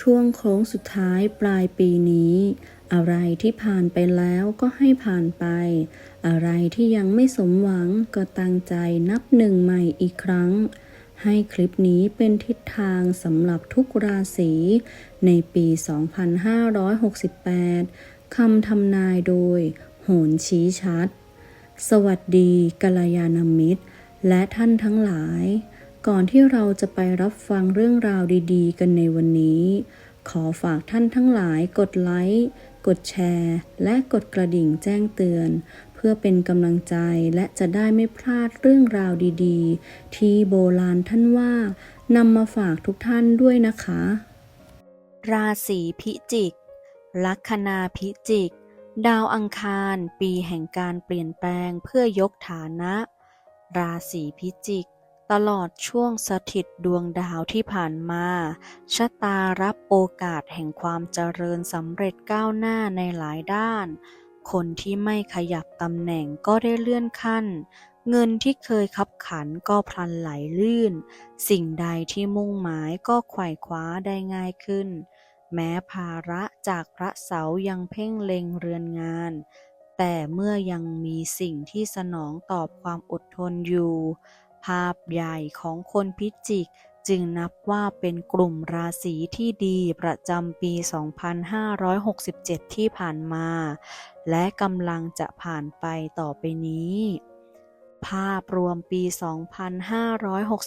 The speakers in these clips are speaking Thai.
ช่วงโค้งสุดท้ายปลายปีนี้ อะไรที่ผ่านไปแล้วก็ให้ผ่านไป อะไรที่ยังไม่สมหวังก็ตั้งใจนับหนึ่งใหม่อีกครั้ง ให้คลิปนี้เป็นทิศทางสำหรับทุกราศีในปี 2568 คำทำนายโดย โหนชี้ชัด สวัสดีกัลยาณมิตร และท่านทั้งหลาย ก่อนที่เราจะไปรับฟังเรื่องราวดีๆ กันในวันนี้ ขอฝากท่านทั้งหลายกดไลค์ กดแชร์ และกดกระดิ่งแจ้งเตือน เพื่อเป็นกำลังใจและจะได้ไม่พลาดเรื่องราวดีๆ ที่โบราณท่านว่านำมาฝากทุกท่านด้วยนะคะ ราศีพิจิก ลัคนาพิจิก ดาวอังคาร ปีแห่งการเปลี่ยนแปลงเพื่อยกฐานะ ราศีพิจิก ตลอดช่วงสถิตดวงดาวที่ผ่านมา ชะตารับโอกาสแห่งความเจริญสำเร็จก้าวหน้าในหลายด้าน คนที่ไม่ขยับตำแหน่งก็ได้เลื่อนขั้น เงินที่เคยคับขันก็พลันไหลลื่น สิ่งใดที่มุ่งหมายก็ไขว่คว้าได้ง่ายขึ้น แม้ภาระจากพระเสายังเพ่งเล็งเรือนงาน แต่เมื่อยังมีสิ่งที่สนองตอบความอดทนอยู่ ภาพใหญ่ของคนพิจิก จึงนับว่าเป็นกลุ่มราศีที่ดีประจำปี 2567 ที่ผ่านมา และกำลังจะผ่านไปต่อไปนี้ ภาพรวมปี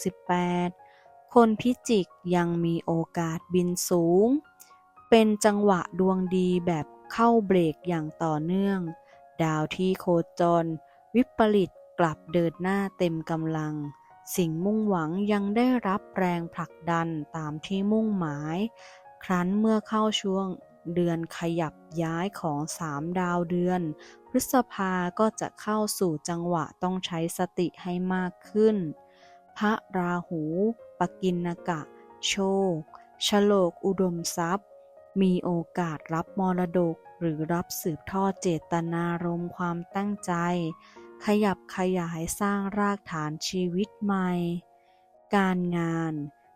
2568 คนพิจิกยังมีโอกาสบินสูง เป็นจังหวะดวงดีแบบเข้าเบรกอย่างต่อเนื่อง ดาวที่โคจร วิปริต กลับเดินหน้าเต็มกำลัง สิ่งมุ่งหวังยังได้รับแรงผลักดันตามที่มุ่งหมาย ครั้นเมื่อเข้าช่วงเดือนขยับย้ายของสามดาวเดือน พฤษภาก็จะเข้าสู่จังหวะต้องใช้สติให้มากขึ้น พระราหู ปกินกะ โชคชโลกอุดมทรัพย์ มีโอกาสรับมรดกหรือรับสืบทอดเจตนารมณ์ความตั้งใจ ขยับขยายสร้างรากฐานชีวิตใหม่ การงาน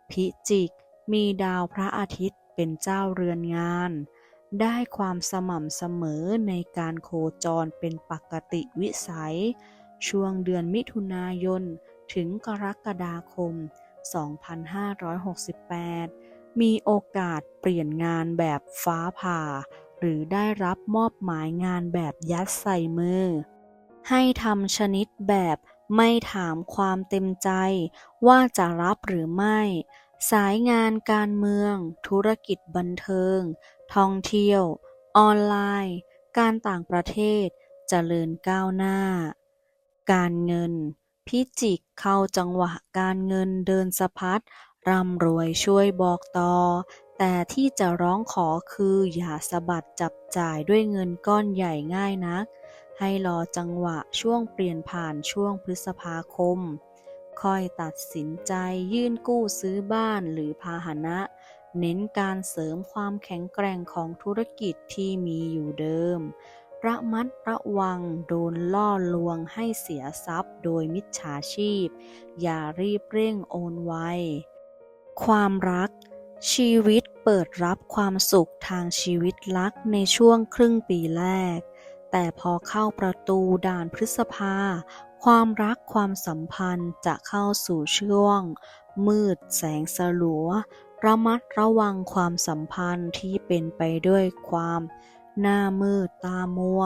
พิจิก มีดาวพระอาทิตย์เป็นเจ้าเรือนงาน ได้ความสม่ำเสมอในการโคจรเป็นปกติวิสัย ช่วงเดือนมิถุนายน ถึงกรกฎาคม 2568 มีโอกาสเปลี่ยนงานแบบฟ้าผ่า หรือได้รับมอบหมายงานแบบยัดใส่มือ ให้ทำชนิดแบบไม่ถามความเต็มใจ ว่าจะรับหรือไม่ สายงานการเมือง ธุรกิจบันเทิง ท่องเที่ยว ออนไลน์ การต่างประเทศเจริญก้าวหน้า การเงิน พิจิกเข้าจังหวะการเงินเดินสะพัดร่ำรวยช่วยบอกต่อ แต่ที่จะร้องขอคืออย่าสะบัดจับจ่ายด้วยเงินก้อนใหญ่ง่ายนัก ให้รอจังหวะช่วงเปลี่ยนผ่านช่วงพฤษภาคม ค่อยตัดสินใจยื่นกู้ซื้อบ้านหรือพาหนะ เน้นการเสริมความแข็งแกร่งของธุรกิจที่มีอยู่เดิม ระมัดระวังโดนล่อลวงให้เสียทรัพย์โดยมิจฉาชีพ อย่ารีบเร่งโอนไว ความรักชีวิตเปิดรับความสุขทางชีวิตรักในช่วงครึ่งปีแรก แต่พอเข้าประตูด่านพฤษภา ความรักความสัมพันธ์จะเข้าสู่ช่วง มืดแสงสลัว ระมัดระวังความสัมพันธ์ที่เป็นไปด้วยความหน้ามืดตามัว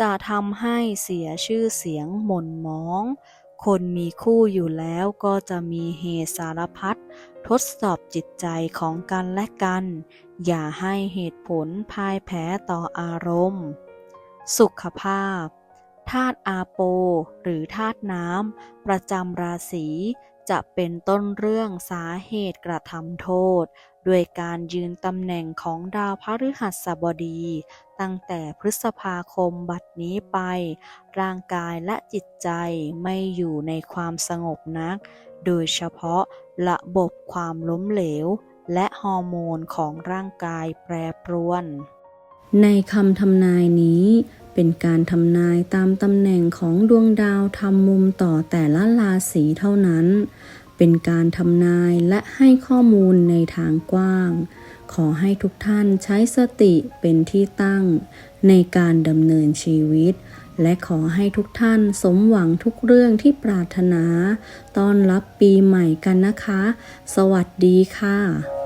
จะทำให้เสียชื่อเสียงหม่นหมอง คนมีคู่อยู่แล้วก็จะมีเหตุสารพัดทดสอบจิตใจของกันและกัน อย่าให้เหตุผลพ่ายแพ้ต่ออารมณ์ สุขภาพธาตุอาโป หรือธาตุน้ำ ประจำราศีจะเป็นต้นเรื่องสาเหตุกระทำโทษ ด้วยการยืนตำแหน่งของดาวพฤหัสบดี ตั้งแต่พฤษภาคมบัดนี้ไป ร่างกายและจิตใจไม่อยู่ในความสงบนัก โดยเฉพาะระบบความล้มเหลว และฮอร์โมนของร่างกายแปรปรวน ในคำทำนายนี้เป็นการทำนายตามตำแหน่งของดวงดาวทำมุมต่อแต่ละราศีเท่านั้น เป็นการทำนายและให้ข้อมูลในทางกว้าง ขอให้ทุกท่านใช้สติเป็นที่ตั้ง ในการดำเนินชีวิต และขอให้ทุกท่านสมหวังทุกเรื่องที่ปรารถนา ต้อนรับปีใหม่กันนะคะ สวัสดีค่ะ